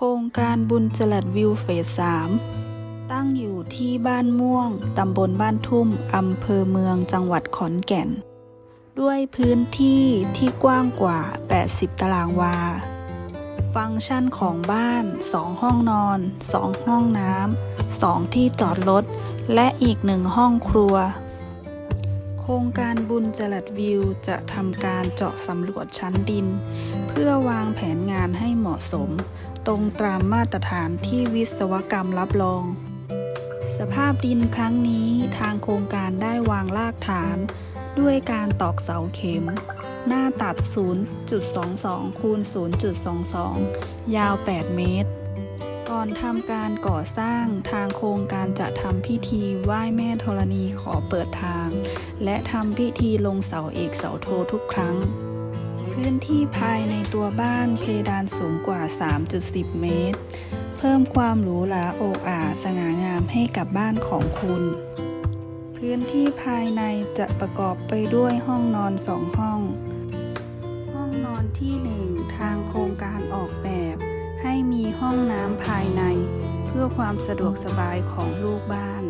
โครงการบุญจลัดวิวเฟสสามตั้งอยู่ที่บ้านม่วง ตำบลบ้านทุ่ม อำเภอเมืองจังหวัดขอนแก่น ด้วยพื้นที่ที่กว้างกว่า 80 ตารางวา ฟังก์ชันของบ้าน 2 ห้องนอน 2 ห้องน้ำ 2 ที่จอดรถ และอีกหนึ่งห้องครัว โครงการบุญจลัดวิวจะทำการเจาะสำรวจชั้นดิน พื่อวางแผนงานให้เหมาะสม ตรงตามมาตรฐานที่วิศวกรรมรับรอง สภาพดินครั้งนี้ทางโครงการได้วางรากฐาน ด้วยการตอกเสาเข็ม หน้าตัด 0.22 คูณ 0.22 ยาว 8 เมตร ก่อนทำการก่อสร้างทางโครงการจะทำพิธีไหว้แม่ธรณีขอเปิดทาง และทำพิธีลงเสาเอกเสาโททุกครั้ง พื้นที่ภายในตัวบ้านเพดานสูงกว่า 3.10 เมตร เพิ่มความหรูหราโอกอ่าสง่างามให้กับบ้านของคุณ พื้นที่ภายในจะประกอบไปด้วยห้องนอนสองห้อง ห้องนอนที่หนึ่งทางโครงการออกแบบ ให้มีห้องน้ำภายใน เพื่อความสะดวกสบายของลูกบ้าน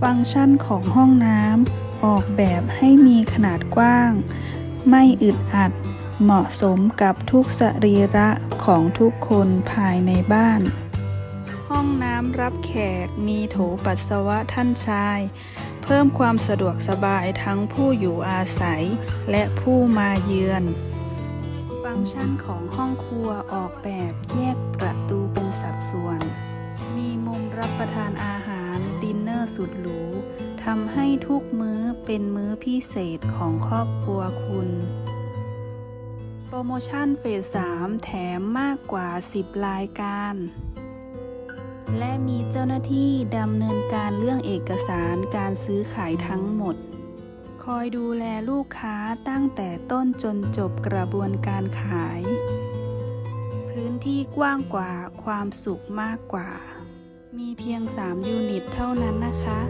ฟังก์ชันของห้องน้ำออกแบบให้มีขนาดกว้าง ไม่อึดอัด เหมาะสมกับทุกสรีระของทุกคนภายในบ้าน ห้องน้ำรับแขกมีโถปัสสาวะท่านชาย เพิ่มความสะดวกสบายทั้งผู้อยู่อาศัยและผู้มาเยือน ฟังก์ชันของห้องครัวออกแบบแยกประตูเป็นสัดส่วน มีมุมรับประทานอาหารดินเนอร์สุดหรู ทำให้ทุกมื้อเป็นมื้อพิเศษของครอบครัวคุณ โปรโมชั่นเฟส 3 แถมมากกว่า 10 รายการ และมีเจ้าหน้าที่ดำเนินการเรื่องเอกสารการซื้อขายทั้งหมด คอยดูแลลูกค้าตั้งแต่ต้นจนจบกระบวนการขาย พื้นที่กว้างกว่าความสุขมากกว่า มีเพียง 3 ยูนิตเท่านั้นนะคะ